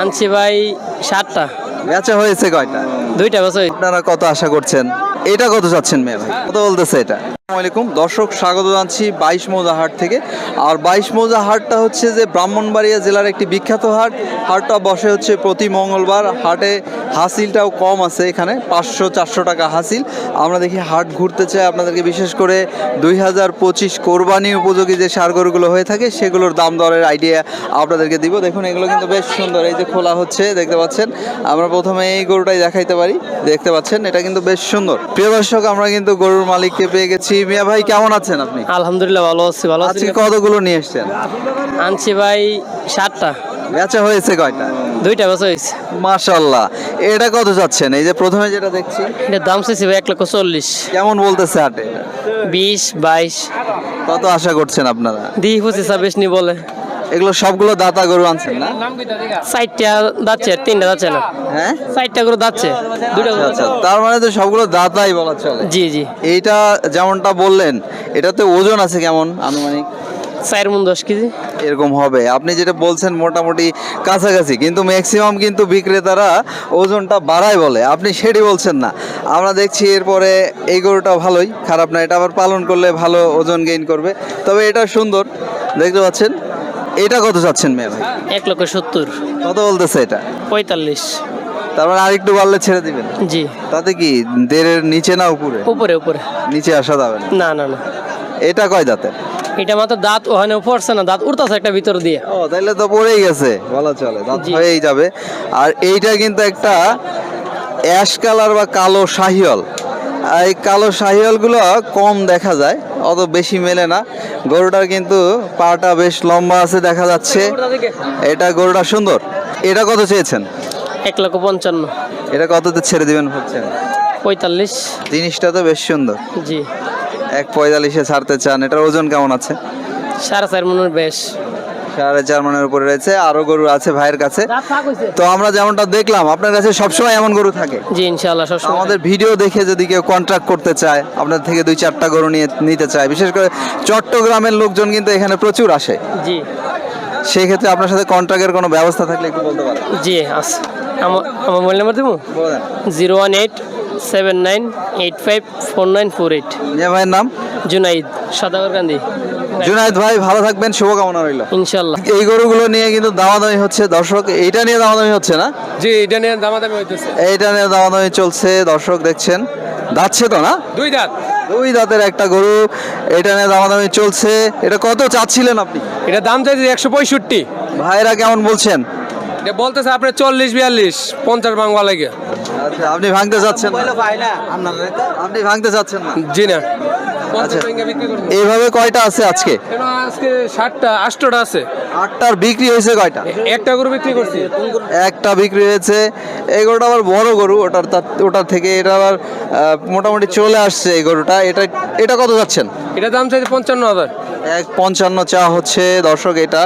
আনছি ভাই সাতটা। বেচা হয়েছে কয়টা? দুইটা বেচা আপনারা কত আশা করছেন? এটা কত চাচ্ছেন মেয়ে ভাই? কত বলতেছে এটা? আলাইকুম। দর্শক, স্বাগত জানাচ্ছি বাইশ মৌজা হাট থেকে। আর বাইশ মৌজা হাটটা হচ্ছে যে ব্রাহ্মণবাড়িয়া জেলার একটি বিখ্যাত হাট। হাটটা বসে হচ্ছে প্রতি মঙ্গলবার। হাটে হাসিলটাও কম আছে এখানে, পাঁচশো, চারশো টাকা হাসিল। আমরা দেখি হাট ঘুরতে চাই আপনাদেরকে, বিশেষ করে দুই হাজার পঁচিশ কোরবানি উপযোগী যে সার গরুগুলো হয়ে থাকে, সেগুলোর দাম দরের আইডিয়া আপনাদেরকে দিব। দেখুন, এগুলো কিন্তু বেশ সুন্দর। এই যে খোলা হচ্ছে, দেখতে পাচ্ছেন? আমরা প্রথমে এই গরুটাই দেখাইতে পারি। দেখতে পাচ্ছেন? এটা কিন্তু বেশ সুন্দর। প্রিয় দর্শক, আমরা কিন্তু গরুর মালিককে পেয়ে গেছি। মিয়া ভাই কেমন আছেন আপনি? আলহামদুলিল্লাহ ভালো আছি ভালো আছি আজকে কতগুলো নিয়ে এসেছেন? আনছি ভাই সাতটা। বেচা হয়েছে কয়টা? দুইটা বেচা হয়েছে। মাশাল্লাহ এটা কত যাচ্ছেন? এই যে প্রথমে যেটা দেখছি। এটা দাম চাইছি ভাই এক লক্ষ চল্লিশ। কেমন বলতেছে হাটে? বিশ বাইশ। কত আশা করছেন আপনারা? দিই পঁচিশ ছাব্বিশ নি বলে। এগুলো সবগুলো দাতা গরু আনছেন না? সাইটটা দাচ্ছে তিনটা যাচ্ছে না। হ্যাঁ? সাইটটা গরু দাচ্ছে দুটো আচ্ছা তার মানে তো সবগুলো দাতাই বলা চলে। জি জি। এইটা যেমনটা বললেন এটাতে ওজন আছে কেমন আনুমানিক? চার মন দশ কেজি। এরকম হবে। আপনি যেটা বলছেন মোটামুটি কাছাকাছি কিন্তু ম্যাক্সিমাম কিন্তু বিক্রেতারা ওজনটা বাড়ায় বলে। আপনি সেটি বলছেন না। আমরা দেখছি এরপরে এই গরুটা ভালোই খারাপ না এটা আবার পালন করলে ভালো ওজন গেইন করবে। তবে এটা সুন্দর দেখতে পাচ্ছেন? এটা কত চাচ্ছেন মেয়ে ভাই? এক লক্ষ সত্তর। কত বলতেছে এটা? পঁয়তাল্লিশ। তার মানে আরেকটু বাড়লে ছেড়ে দিবেন? জি। তাতে কি দেড়ের নিচে না উপরে? উপরে উপরে। নিচে আসা যাবে না? না না এটা কয় দাঁতের? এটা মাত্র দাঁত ওখানে পড়ছে না? দাঁত উঠতেছে একটা ভিতর দিয়ে। ও তাহলে তো পড়েই গেছে। বলা চলে। দাঁত। হয়েই যাবে। আর এইটা কিন্তু একটা অ্যাশ কালার বা কালো শাহিওল আর এই কালো শাহিওলগুলো কম দেখা যায় অত বেশি মেলে না। গরুটার কিন্তু পাটা বেশ লম্বা আছে দেখা যাচ্ছে। এটা গরুটা সুন্দর। এটা কত চেয়েছেন? এক লক্ষ পঞ্চান্ন। এটা কততে ছেড়ে দিবেন ভাবছেন? পঁয়তাল্লিশ। জিনিসটা তো বেশ সুন্দর। জি। এক পঁয়তাল্লিশে ছাড়তে চান এটার ওজন কেমন আছে? সাড়ে চার মনের বেশ। সাড়ে চার মনের উপরে রয়েছে আরও গরু আছে ভাইয়ের কাছে। তো আমরা যেমনটা দেখলাম আপনার কাছে সবসময় এমন গরু থাকে? জি ইনশাআল্লাহ তো সবসময়। আমাদের ভিডিও দেখে যদি কেউ কন্ট্রাক্ট করতে চায় আপনার থেকে দুই চারটা গরু নিয়ে নিতে চায়। বিশেষ করে চট্টগ্রামের লোকজন কিন্তু এখানে প্রচুর আসে। জি। সেই ক্ষেত্রে আপনার সাথে কন্ট্রাক্টের কোনো ব্যবস্থা থাকলে একটু বলতে পারেন। জি আছে আমার আমার মোবাইল নাম্বার দেবো? Zero one eight seven nine eight five four nine four eight. ভাইয়ের নাম? জুনাইদ সাদাগর গান্ধী। জুনায়দ ভাই ভালো থাকবেন শুভকামনা রইল। ইনশাল্লাহ এই গরুগুলো নিয়ে কিন্তু দামাদামি হচ্ছে দর্শক এইটা নিয়ে দামাদামি হচ্ছে না? জি এটা নিয়ে দামাদামি হইতেছে। এইটা নিয়ে দামাদামি চলছে দর্শক দেখছেন। যাচ্ছে তো না? দুই দাঁত। দুই দাঁতের একটা গরু এটা নিয়ে দামাদামি চলছে। এটা কত চাচ্ছিলেন আপনি? এটা দাম চাইছে একশো পঁয়ষট্টি। ভাইরা কেমন বলছেন? এটা বলতেছে আপনি চল্লিশ বিয়াল্লিশ পঞ্চাশ বাংলা লাগে। আচ্ছা আপনি ভাঙতে চাচ্ছেন না? আপনি ভাঙতে চাচ্ছেন না? জি না। আচ্ছা। এইভাবে কয়টা আছে আজকে? আজকে ষাটটা আটটা আছে। আটটার বিক্রি হয়েছে কয়টা? একটা গরু বিক্রি করছি। একটা বিক্রি হয়েছে। এই গরুটা আবার বড় গরু ওটার তার- ওটার থেকে এটা আবার মোটামুটি চলে আসছে এই গরুটা। এটা এটা কত যাচ্ছেন? এটা দাম চাইছে পঞ্চান্ন হাজার। এক পঞ্চান্ন চা হচ্ছে দর্শক এটা।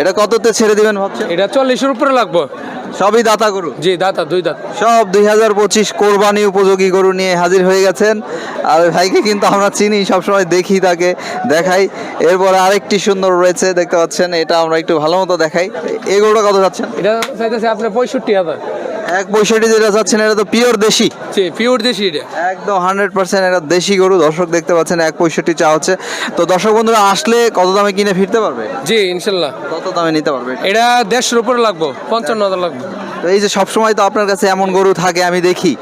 এটা কততে ছেড়ে দিবেন ভাবছেন? এটা চল্লিশের উপরে লাগবো। সবই দাতা গরু? জি দাতা দুই দাঁত। সব দুই হাজার পঁচিশ কোরবানি উপযোগী গরু নিয়ে হাজির হয়ে গেছেন। আর ভাইকে কিন্তু আমরা চিনি সবসময় দেখি তাকে দেখাই। এরপরে আরেকটি সুন্দর রয়েছে দেখতে পাচ্ছেন এটা আমরা একটু ভালো মতো দেখাই। এই গরুটা কত যাচ্ছেন? এটা চাইতেছে আপনার পঁয়ষট্টি হাজার। এক পঁয়ষট্টি যেটা যাচ্ছেন এটা তো পিওর দেশি। পিওর দেশি এটা। একদম হান্ড্রেড পার্সেন্ট এটা দেশি গরু। দর্শক দেখতে পাচ্ছেন এক পঁয়ষট্টি চা হচ্ছে। তো দর্শক বন্ধুরা আসলে কত দামে কিনে ফিরতে পারবে? জি ইনশাল্লাহ। কত দামে নিতে পারবে এটা? দেড়শোর উপরে লাগবো পঞ্চান্ন হাজার লাগবে। তো এই যে সবসময় তো আপনার কাছে এমন গরু থাকে আমি দেখি।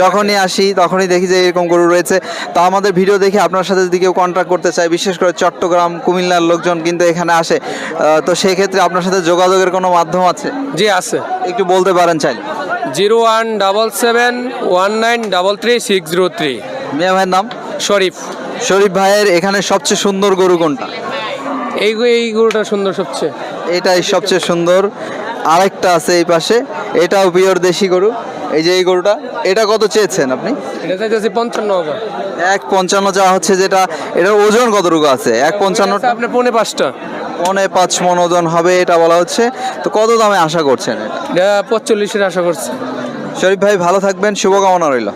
যখনই আসি তখনই দেখি যে এরকম গরু রয়েছে। তো আমাদের ভিডিও দেখে আপনার সাথে যদি কেউ কন্ট্যাক্ট করতে চায় বিশেষ করে চট্টগ্রাম কুমিল্লার লোকজন কিন্তু এখানে আসে তো সেই ক্ষেত্রে আপনার সাথে যোগাযোগের কোনো মাধ্যম আছে? জি আছে। একটু বলতে পারেন চাইলে। Zero one double seven one nine double three six zero three. Mia ভাইয়ের নাম? শরীফ। শরীফ ভাইয়ের এখানে সবচেয়ে সুন্দর গরু কোনটা? এই এই গরুটা সুন্দর সবচেয়ে। এটাই সবচেয়ে সুন্দর। আরেকটা আছে এই পাশে। এটাও পিওর দেশি গরু। এই যে এই গরুটা এটা কত চেয়েছেন আপনি? এটা চাইতেছি পঞ্চান্ন হাজার। এক পঞ্চান্ন যা হচ্ছে যেটা এটার ওজন কতটুকু আছে? এক পঞ্চান্ন আপনার পৌনে পাঁচটা। পনে পাঁচ মন ওজন হবে এটা বলা হচ্ছে। তো কত দামে আশা করছেন? এটা পঁচল্লিশের আশা করছি। শরীফ ভাই ভালো থাকবেন শুভকামনা রইল।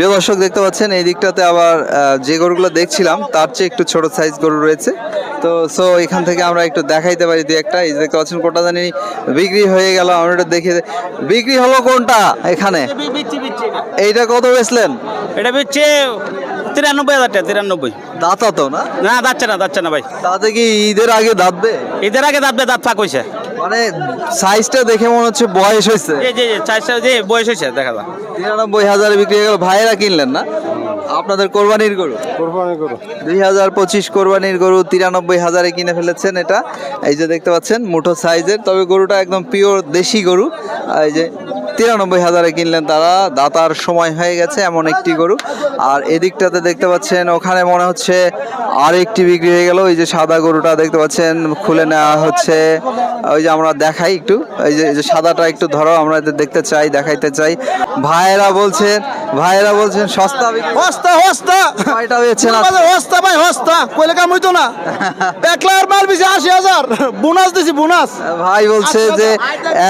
প্রিয় দর্শক দেখতে পাচ্ছেন এই দিকটাতে আবার যে গরুগুলো দেখছিলাম তার চেয়ে একটু ছোট সাইজ গরু রয়েছে। তো সো এখান থেকে আমরা একটু দেখাইতে পারি দু একটা। এই যে দেখতে পাচ্ছেন কোনটা জানি বিক্রি হয়ে গেল। আমরা এটা দেখে বিক্রি হলো কোনটা এখানে? এইটা কত বেচলেন? এটা হচ্ছে তিরানব্বই হাজার টাকা তিরানব্বই। দাতা তো না? না যাচ্ছে না যাচ্ছে না ভাই। তাতে কি ঈদের আগে দাঁতবে? ঈদের আগে দাঁত দাঁত ফাঁক হয়েছে মানে সাইজটা দেখে মনে হচ্ছে বয়স হয়েছে। জি জি সাইজটা জি বয়স হয়েছে দেখা যায় তিরানব্বই হাজারে বিক্রি হয়ে গেল। ভাইয়েরা কিনলেন না? আপনাদের কোরবানির গরু? কোরবানির গরু। দুই হাজার পঁচিশ কোরবানির গরু তিরানব্বই হাজারে কিনে ফেলেছেন এটা। এই যে দেখতে পাচ্ছেন মুঠো সাইজের তবে গরুটা একদম পিওর দেশি গরু। এই যে তিরানব্বই হাজারে কিনলেন তারা। দাতার সময় হয়ে গেছে এমন একটি গরু। আর এদিকটাতে দেখতে পাচ্ছেন ওখানে মনে হচ্ছে আর একটি বিক্রি হয়ে গেল। ওই যে সাদা গরুটা দেখতে পাচ্ছেন খুলে নেওয়া হচ্ছে। ওই যে আমরা দেখাই একটু। এই যে এই যে সাদাটা একটু ধরো আমরা দেখতে চাই দেখাইতে চাই। ভাইয়েরা বলছেন ভাইয়েরা বলছেন সস্তা বিক্রি- হস্তা হস্তা! কয়টা বেচছেন? হস্তা ভাই হস্তা! কইলে কাম হইতো না। এক লাখ মাল বেশি আশি হাজার। বোনাস দিছি বোনাস। ভাই বলছে যে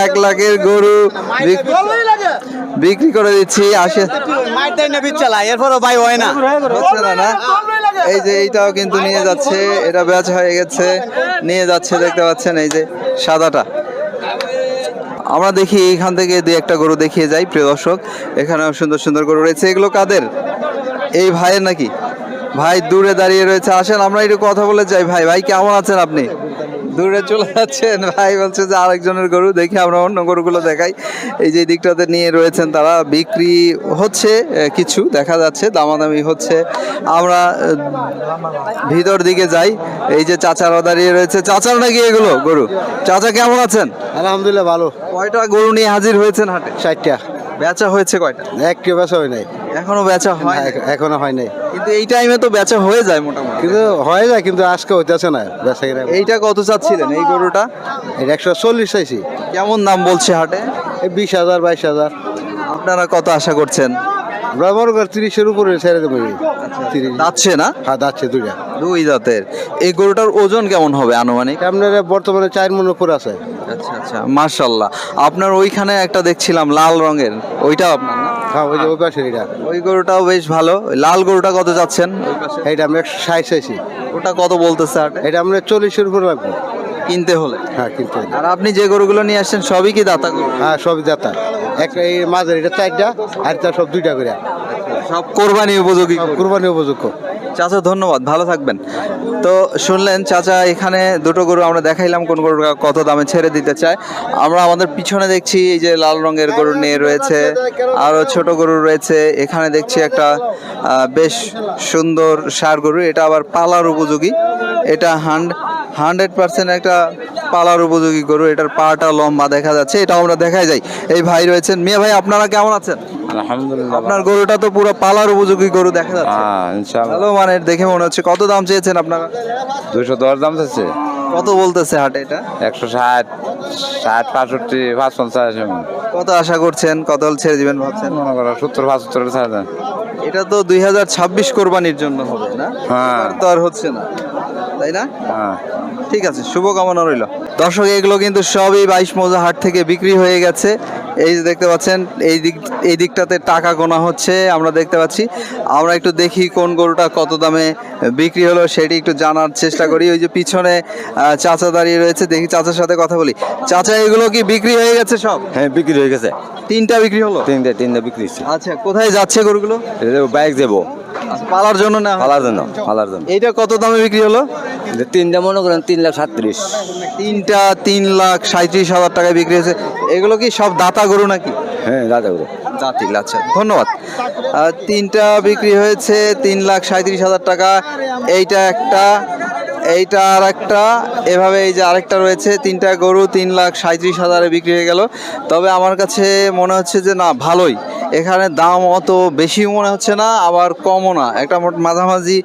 এক লাখের গরু বিক্রি করে দিচ্ছি আসে। এরপরও ভাই হয় না। এই যে এইটাও কিন্তু নিয়ে যাচ্ছে এটা বেচা হয়ে গেছে নিয়ে যাচ্ছে দেখতে পাচ্ছেন এই যে সাদাটা। আমরা দেখি এইখান থেকে দুই একটা গরু দেখিয়ে যাই প্রিয় দর্শক। এখানেও সুন্দর সুন্দর গরু রয়েছে। এগুলো কাদের? এই ভাইয়ের নাকি? ভাই দূরে দাঁড়িয়ে রয়েছে আসেন আমরা একটু কথা বলে যাই। ভাই ভাই কেমন আছেন আপনি? দূরে চলে যাচ্ছেন। ভাই বলছে যে আরেকজনের গরু দেখি আমরা অন্য গরুগুলো দেখাই। এই যে দিকটাতে নিয়ে রয়েছেন তারা। বিক্রি হচ্ছে কিছু দেখা যাচ্ছে দামাদামি হচ্ছে। আমরা ভিতর দিকে যাই। এই যে চাচারা দাঁড়িয়ে রয়েছে। চাচার নাকি এগুলো গরু? চাচা কেমন আছেন? আলহামদুলিল্লাহ ভালো। কয়টা গরু নিয়ে হাজির হয়েছেন হাটে? ষাটটা। বেচা হয়েছে কয়টা? একটিও বেচা হয় নাই। এখনও বেচা হয় নাই। এখনও হয় নাই। কিন্তু এই টাইমে তো বেচা হয়ে যায় মোটামুটি। কিন্তু হয় যায় কিন্তু আজকে হইতেছে না বেচা কিনা এইটা কত চাচ্ছিলেন এই গরুটা? এটা একশো চল্লিশ চাইছি। কেমন দাম বলছে হাটে? এই বিশ হাজার বাইশ হাজার। আপনারা কত আশা করছেন? মনে করি তিরিশের উপরে ছেড়ে দেবো যাচ্ছে না? হ্যাঁ দুইটা। দুই দাঁতের। এই গরুটার ওজন কেমন হবে আনুমানিক? আপনার বর্তমানে চার মন উপর আছে। আচ্ছা আচ্ছা মার্শাল্লাহ আপনার ওইখানে একটা দেখছিলাম লাল রঙের। ওইটা আপনার না? হ্যাঁ ওই যে ওই পাশে এটা। ওই গরুটাও বেশ ভালো। ওই লাল গরুটা কত যাচ্ছেন? এইটা আমরা একশো ষাট চাইছি ওটা কত বলতেছে এটা আমরা চল্লিশের উপর রাখব। কিনতে হলে। হ্যাঁ কিন্তু আর আপনি যে গরুগুলো নিয়ে আসছেন সবই কি দাতা গরু? হ্যাঁ সবই দাতা। একটা এই মাঝের এটা চারটা আর তার সব দুইটা করে। সব কোরবানি উপযোগী। কুরবানি উপযোগ্য। চাচা ধন্যবাদ ভালো থাকবেন। তো শুনলেন চাচা এখানে দুটো গরু আমরা দেখাইলাম কোন গরু কত দামে ছেড়ে দিতে চায়। আমরা আমাদের পিছনে দেখছি এই যে লাল রঙের গরু নিয়ে রয়েছে আরও ছোট গরু রয়েছে। এখানে দেখছি একটা বেশ সুন্দর সার গরু এটা আবার পালার উপযোগী। এটা হান্ড হান্ড্রেড পার্সেন্ট একটা পালার উপযোগী গরু এটার পাটা লম্বা দেখা যাচ্ছে এটা আমরা দেখাই যাই। এই ভাই রয়েছেন। মিয়া ভাই আপনারা কেমন আছেন? আলহামদুলিল্লাহ আপনার গরুটা তো পুরো পালার উপযোগী গরু দেখা যাচ্ছে। ইনশাআল্লাহ। ভালো মানের দেখে মনে হচ্ছে। কত দাম চেয়েছেন আপনারা? দুশো দশ দাম চাচ্ছে কত বলতেছে হাটে এটা? একশো ষাট ষাট পাঁষট্টি পাঁচ পঞ্চাশ কত আশা করছেন? কত ছেড়ে দিবেন ভাবছেন? মনে করো সত্তর পঁচাত্তর ছাড় দেন এটা তো দুই হাজার ছাব্বিশ কোরবানির জন্য হবে না? হ্যাঁ। তো আর হচ্ছে না। তাই না? হ্যাঁ। ঠিক আছে শুভকামনা রইল। দর্শক এগুলো কিন্তু সবই বাইশ মোজা হাট থেকে বিক্রি হয়ে গেছে। এই যে দেখতে পাচ্ছেন এই দিক এই দিকটাতে টাকা গোনা হচ্ছে আমরা দেখতে পাচ্ছি। আমরা একটু দেখি কোন গরুটা কত দামে বিক্রি হলো সেটি একটু জানার চেষ্টা করি। ওই যে পিছনে চাচা দাঁড়িয়ে রয়েছে দেখি চাচার সাথে কথা বলি। চাচা এগুলো কি বিক্রি হয়ে গেছে সব? হ্যাঁ বিক্রি হয়ে গেছে। তিনটা বিক্রি হলো? তিনটে তিনটে বিক্রি হচ্ছে আচ্ছা কোথায় যাচ্ছে গরুগুলো? বাইক দেবো পালার জন্য না? ফালার জন্য ফালার জন্য। এইটা কত দামে বিক্রি হলো? তিনটা মনে করেন তিন লাখ সাতত্রিশ। তিনটা তিন লাখ সাঁত্রিশ হাজার টাকায় বিক্রি হয়েছে। এগুলো কি সব দাতা গরু নাকি? হ্যাঁ দাদা গুলো দাঁতিল আচ্ছা ধন্যবাদ তিনটা বিক্রি হয়েছে তিন লাখ সাঁত্রিশ হাজার টাকা। এইটা একটা এইটা আর একটা এভাবে এই যে আরেকটা রয়েছে তিনটা গরু তিন লাখ সাঁত্রিশ হাজারে বিক্রি হয়ে গেল। তবে আমার কাছে মনে হচ্ছে যে না ভালোই। এখানে দাম অত বেশি মনে হচ্ছে না আবার কমও না। একটা মোট মাঝামাঝি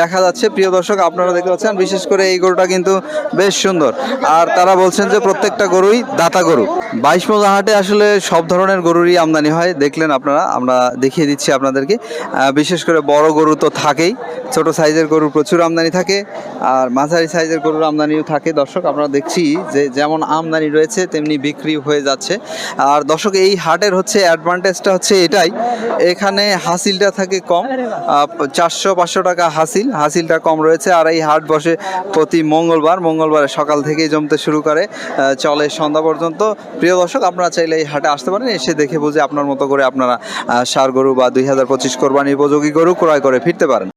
দেখা যাচ্ছে। প্রিয় দর্শক আপনারা দেখতে পাচ্ছেন বিশেষ করে এই গরুটা কিন্তু বেশ সুন্দর। আর তারা বলছেন যে প্রত্যেকটা গরুই দাতা গরু। বাইশ মৌজা হাটে আসলে সব ধরনের গরুরই আমদানি হয়, দেখলেন আপনারা, আমরা দেখিয়ে দিচ্ছি আপনাদেরকে। বিশেষ করে বড় গরু তো থাকেই, ছোট সাইজের গরুর প্রচুর আমদানি থাকে, আর মাঝারি সাইজের গরুর আমদানিও থাকে। দর্শক আমরা দেখছি যে যেমন আমদানি রয়েছে, তেমনি বিক্রি হয়ে যাচ্ছে। আর দর্শক, এই হাটের হচ্ছে অ্যাডভান্টেজটা হচ্ছে এটাই, এখানে হাসিলটা থাকে কম চারশো, পাঁচশো টাকা হাসিল, হাসিলটা কম রয়েছে, আর এই হাট বসে প্রতি মঙ্গলবার, মঙ্গলবারে সকাল থেকেই জমতে শুরু করে চলে সন্ধ্যা পর্যন্ত। প্রিয় দর্শক, আপনারা চাইলে এই হাটে আসতে পারেন, এসে দেখে বুঝে আপনার মতো করে আপনারা সার গরু বা দুই হাজার পঁচিশ কোরবানি উপযোগী গরু ক্রয় করে ফিরতে পারেন।